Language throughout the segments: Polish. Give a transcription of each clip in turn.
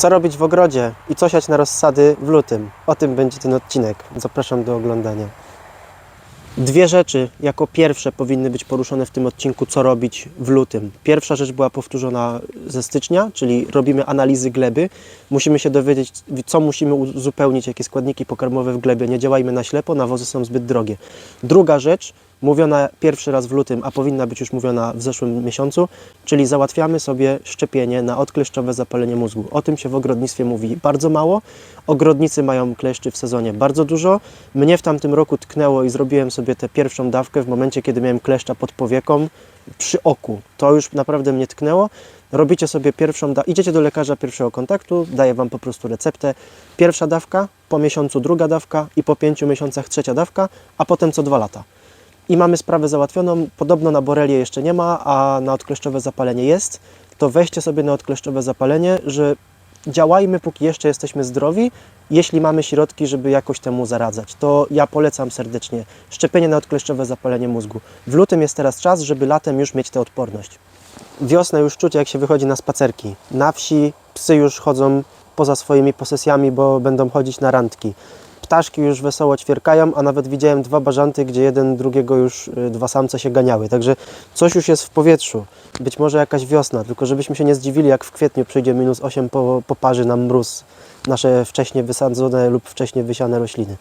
Co robić w ogrodzie i co siać na rozsady w lutym? O tym będzie ten odcinek. Zapraszam do oglądania. Dwie rzeczy jako pierwsze powinny być poruszone w tym odcinku, co robić w lutym. Pierwsza rzecz była powtórzona ze stycznia, czyli robimy analizy gleby. Musimy się dowiedzieć, co musimy uzupełnić, jakie składniki pokarmowe w glebie. Nie działajmy na ślepo, nawozy są zbyt drogie. Druga rzecz, mówiona pierwszy raz w lutym, a powinna być już mówiona w zeszłym miesiącu, czyli załatwiamy sobie szczepienie na odkleszczowe zapalenie mózgu. O tym się w ogrodnictwie mówi bardzo mało. Ogrodnicy mają kleszczy w sezonie bardzo dużo. Mnie w tamtym roku tknęło i zrobiłem sobie tę pierwszą dawkę w momencie, kiedy miałem kleszcza pod powieką przy oku. To już naprawdę mnie tknęło. Robicie sobie pierwszą, da- idziecie do lekarza pierwszego kontaktu, daje Wam po prostu receptę. Pierwsza dawka, po miesiącu druga dawka i po pięciu miesiącach trzecia dawka, a potem co dwa lata i mamy sprawę załatwioną. Podobno na borelię jeszcze nie ma, a na odkleszczowe zapalenie jest. To weźcie sobie na odkleszczowe zapalenie, że działajmy póki jeszcze jesteśmy zdrowi, jeśli mamy środki, żeby jakoś temu zaradzać. To ja polecam serdecznie szczepienie na odkleszczowe zapalenie mózgu. W lutym jest teraz czas, żeby latem już mieć tę odporność. Wiosnę już czuć, jak się wychodzi na spacerki. Na wsi psy już chodzą poza swoimi posesjami, bo będą chodzić na randki ptaszki już wesoło ćwierkają, a nawet widziałem dwa bażanty, gdzie jeden drugiego już y, dwa samce się ganiały. Także coś już jest w powietrzu. Być może jakaś wiosna, tylko żebyśmy się nie zdziwili, jak w kwietniu przyjdzie minus 8 po, poparzy nam mróz nasze wcześnie wysadzone lub wcześnie wysiane rośliny.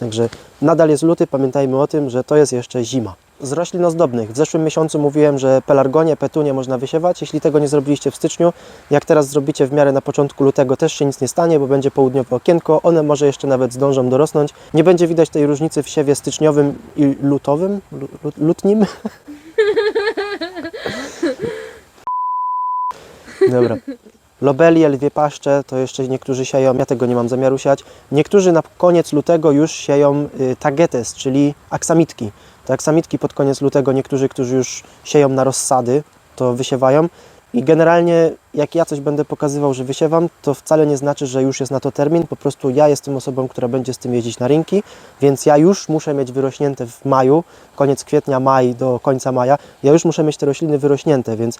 Także nadal jest luty, pamiętajmy o tym, że to jest jeszcze zima. Z roślin ozdobnych. W zeszłym miesiącu mówiłem, że pelargonie, petunie można wysiewać. Jeśli tego nie zrobiliście w styczniu, jak teraz zrobicie w miarę na początku lutego, też się nic nie stanie, bo będzie południowe okienko. One może jeszcze nawet zdążą dorosnąć. Nie będzie widać tej różnicy w siewie styczniowym i lutowym, lu- lu- lutnim. Dobra. Lobelie, lwie paszcze, to jeszcze niektórzy sieją, ja tego nie mam zamiaru siać. Niektórzy na koniec lutego już sieją y, tagetes, czyli aksamitki. Te aksamitki pod koniec lutego, niektórzy, którzy już sieją na rozsady, to wysiewają. I generalnie, jak ja coś będę pokazywał, że wysiewam, to wcale nie znaczy, że już jest na to termin. Po prostu ja jestem osobą, która będzie z tym jeździć na rynki, więc ja już muszę mieć wyrośnięte w maju, koniec kwietnia, maj do końca maja. Ja już muszę mieć te rośliny wyrośnięte, więc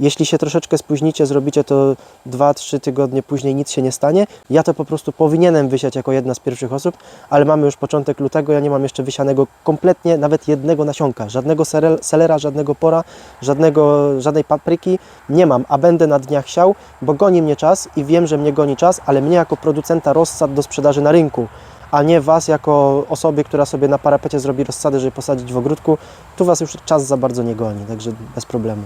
jeśli się troszeczkę spóźnicie, zrobicie to 2-3 tygodnie później, nic się nie stanie. Ja to po prostu powinienem wysiać jako jedna z pierwszych osób, ale mamy już początek lutego, ja nie mam jeszcze wysianego kompletnie nawet jednego nasionka, żadnego selera, żadnego pora, żadnego, żadnej papryki nie mam, a będę na dniach siał, bo goni mnie czas i wiem, że mnie goni czas, ale mnie jako producenta rozsad do sprzedaży na rynku, a nie Was jako osoby, która sobie na parapecie zrobi rozsady, żeby posadzić w ogródku, tu Was już czas za bardzo nie goni, także bez problemu.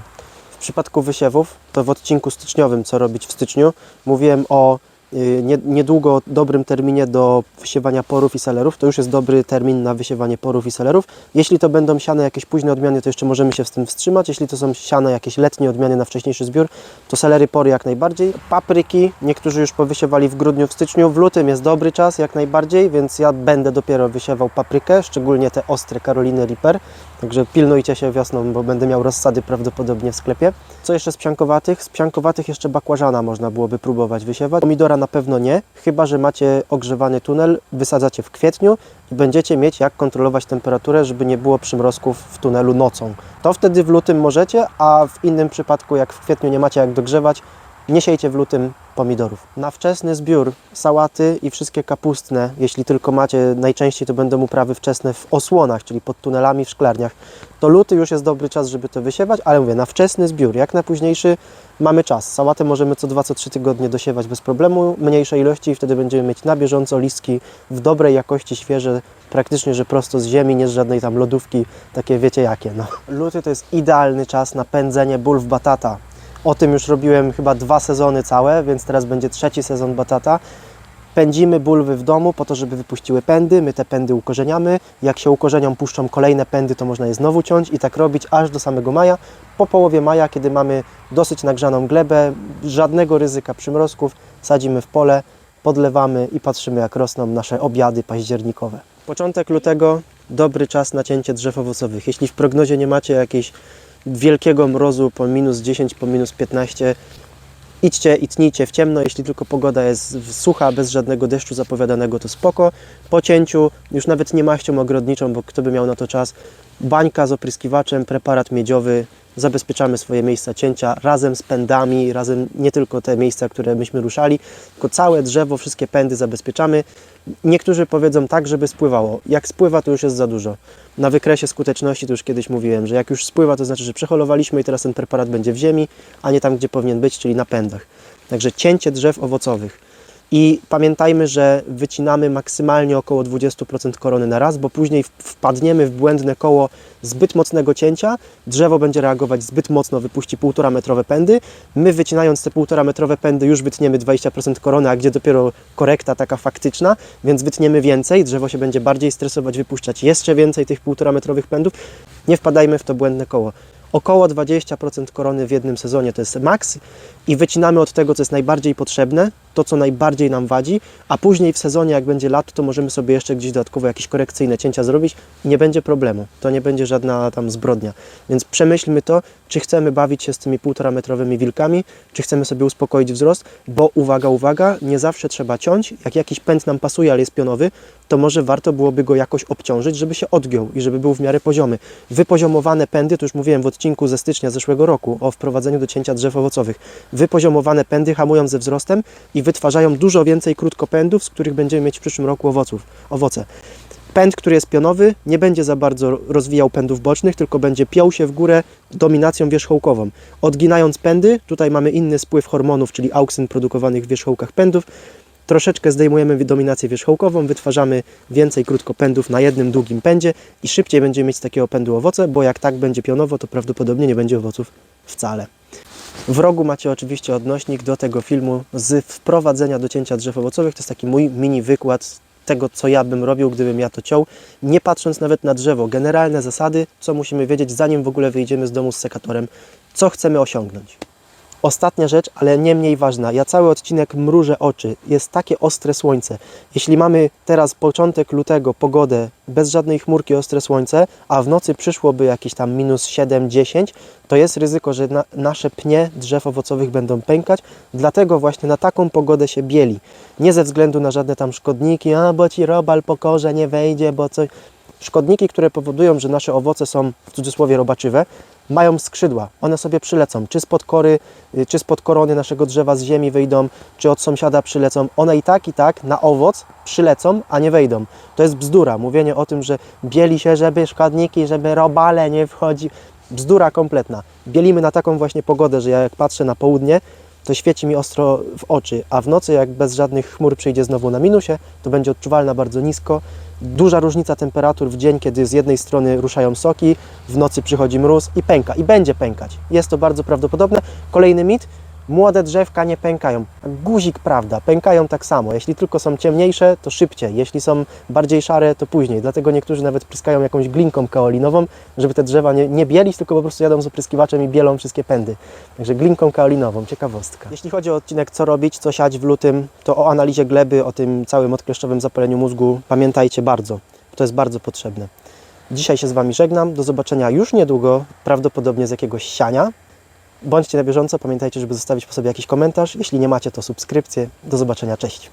Przypadku wysiewów, to w odcinku styczniowym, co robić w styczniu, mówiłem o y, nie, niedługo dobrym terminie do wysiewania porów i selerów. To już jest dobry termin na wysiewanie porów i selerów. Jeśli to będą siane jakieś późne odmiany, to jeszcze możemy się z tym wstrzymać. Jeśli to są siane jakieś letnie odmiany na wcześniejszy zbiór, to selery, pory jak najbardziej. Papryki, niektórzy już powysiewali w grudniu, w styczniu. W lutym jest dobry czas jak najbardziej, więc ja będę dopiero wysiewał paprykę, szczególnie te ostre Karoliny Reaper. Także pilnujcie się wiosną, bo będę miał rozsady prawdopodobnie w sklepie. Co jeszcze z psiankowatych? Z psiankowatych jeszcze bakłażana można byłoby próbować wysiewać. Pomidora na pewno nie, chyba że macie ogrzewany tunel, wysadzacie w kwietniu i będziecie mieć jak kontrolować temperaturę, żeby nie było przymrozków w tunelu nocą. To wtedy w lutym możecie, a w innym przypadku jak w kwietniu nie macie jak dogrzewać, nie siejcie w lutym pomidorów. Na wczesny zbiór sałaty i wszystkie kapustne, jeśli tylko macie, najczęściej to będą uprawy wczesne w osłonach, czyli pod tunelami w szklarniach, to luty już jest dobry czas, żeby to wysiewać, ale mówię, na wczesny zbiór, jak na późniejszy mamy czas. Sałatę możemy co 2, co 3 tygodnie dosiewać bez problemu, mniejsze ilości i wtedy będziemy mieć na bieżąco listki w dobrej jakości, świeże, praktycznie, że prosto z ziemi, nie z żadnej tam lodówki, takie wiecie jakie. No. Luty to jest idealny czas na pędzenie bulw batata. O tym już robiłem chyba dwa sezony całe, więc teraz będzie trzeci sezon batata. Pędzimy bulwy w domu po to, żeby wypuściły pędy. My te pędy ukorzeniamy. Jak się ukorzenią, puszczą kolejne pędy, to można je znowu ciąć i tak robić aż do samego maja. Po połowie maja, kiedy mamy dosyć nagrzaną glebę, żadnego ryzyka przymrozków, sadzimy w pole, podlewamy i patrzymy, jak rosną nasze obiady październikowe. Początek lutego dobry czas na cięcie drzew owocowych. Jeśli w prognozie nie macie jakiejś wielkiego mrozu po minus 10, po minus 15, idźcie i tnijcie w ciemno, jeśli tylko pogoda jest sucha, bez żadnego deszczu zapowiadanego, to spoko. Po cięciu, już nawet nie maścią ogrodniczą, bo kto by miał na to czas, bańka z opryskiwaczem, preparat miedziowy, zabezpieczamy swoje miejsca cięcia razem z pędami, razem nie tylko te miejsca, które myśmy ruszali, tylko całe drzewo, wszystkie pędy zabezpieczamy. Niektórzy powiedzą tak, żeby spływało. Jak spływa, to już jest za dużo. Na wykresie skuteczności to już kiedyś mówiłem, że jak już spływa, to znaczy, że przeholowaliśmy i teraz ten preparat będzie w ziemi, a nie tam, gdzie powinien być, czyli na pędach. Także cięcie drzew owocowych. I pamiętajmy, że wycinamy maksymalnie około 20% korony na raz, bo później wpadniemy w błędne koło zbyt mocnego cięcia, drzewo będzie reagować zbyt mocno, wypuści 1,5 metrowe pędy. My wycinając te 1,5 metrowe pędy już wytniemy 20% korony, a gdzie dopiero korekta taka faktyczna, więc wytniemy więcej, drzewo się będzie bardziej stresować, wypuszczać jeszcze więcej tych 1,5 metrowych pędów. Nie wpadajmy w to błędne koło. Około 20% korony w jednym sezonie to jest maks i wycinamy od tego, co jest najbardziej potrzebne, to co najbardziej nam wadzi, a później w sezonie, jak będzie lato, to możemy sobie jeszcze gdzieś dodatkowo jakieś korekcyjne cięcia zrobić i nie będzie problemu. To nie będzie żadna tam zbrodnia. Więc przemyślmy to, czy chcemy bawić się z tymi 1,5 metrowymi wilkami, czy chcemy sobie uspokoić wzrost, bo uwaga, uwaga, nie zawsze trzeba ciąć. Jak jakiś pęd nam pasuje, ale jest pionowy, to może warto byłoby go jakoś obciążyć, żeby się odgiął i żeby był w miarę poziomy. Wypoziomowane pędy, to już mówiłem w odcinku ze stycznia zeszłego roku o wprowadzeniu do cięcia drzew owocowych. Wypoziomowane pędy hamują ze wzrostem i wytwarzają dużo więcej krótkopędów, z których będziemy mieć w przyszłym roku owoców, owoce. Pęd, który jest pionowy, nie będzie za bardzo rozwijał pędów bocznych, tylko będzie piął się w górę dominacją wierzchołkową. Odginając pędy, tutaj mamy inny spływ hormonów, czyli auksyn produkowanych w wierzchołkach pędów. Troszeczkę zdejmujemy dominację wierzchołkową, wytwarzamy więcej krótkopędów na jednym długim pędzie i szybciej będziemy mieć z takiego pędu owoce, bo jak tak będzie pionowo, to prawdopodobnie nie będzie owoców wcale. W rogu macie oczywiście odnośnik do tego filmu z wprowadzenia do cięcia drzew owocowych. To jest taki mój mini wykład tego, co ja bym robił, gdybym ja to ciął, nie patrząc nawet na drzewo. Generalne zasady, co musimy wiedzieć, zanim w ogóle wyjdziemy z domu z sekatorem, co chcemy osiągnąć. Ostatnia rzecz, ale nie mniej ważna. Ja cały odcinek mrużę oczy. Jest takie ostre słońce. Jeśli mamy teraz początek lutego, pogodę, bez żadnej chmurki, ostre słońce, a w nocy przyszłoby jakieś tam minus 7-10, to jest ryzyko, że na, nasze pnie drzew owocowych będą pękać. Dlatego właśnie na taką pogodę się bieli. Nie ze względu na żadne tam szkodniki, a bo ci robal po korze nie wejdzie, bo coś. Szkodniki, które powodują, że nasze owoce są w cudzysłowie robaczywe, mają skrzydła. One sobie przylecą, czy spod kory, y, czy spod korony naszego drzewa z ziemi wyjdą, czy od sąsiada przylecą. One i tak, i tak na owoc przylecą, a nie wejdą. To jest bzdura. Mówienie o tym, że bieli się, żeby szkodniki, żeby robale nie wchodzi. Bzdura kompletna. Bielimy na taką właśnie pogodę, że ja jak patrzę na południe, to świeci mi ostro w oczy, a w nocy jak bez żadnych chmur przyjdzie znowu na minusie, to będzie odczuwalna bardzo nisko. Duża różnica temperatur w dzień, kiedy z jednej strony ruszają soki, w nocy przychodzi mróz i pęka, i będzie pękać. Jest to bardzo prawdopodobne. Kolejny mit, młode drzewka nie pękają. Guzik prawda, pękają tak samo. Jeśli tylko są ciemniejsze, to szybciej. Jeśli są bardziej szare, to później. Dlatego niektórzy nawet pryskają jakąś glinką kaolinową, żeby te drzewa nie, nie bielić, tylko po prostu jadą z opryskiwaczem i bielą wszystkie pędy. Także glinką kaolinową, ciekawostka. Jeśli chodzi o odcinek co robić, co siać w lutym, to o analizie gleby, o tym całym odkleszczowym zapaleniu mózgu pamiętajcie bardzo. To jest bardzo potrzebne. Dzisiaj się z Wami żegnam. Do zobaczenia już niedługo, prawdopodobnie z jakiegoś siania. Bądźcie na bieżąco, pamiętajcie, żeby zostawić po sobie jakiś komentarz. Jeśli nie macie, to subskrypcję. Do zobaczenia, cześć.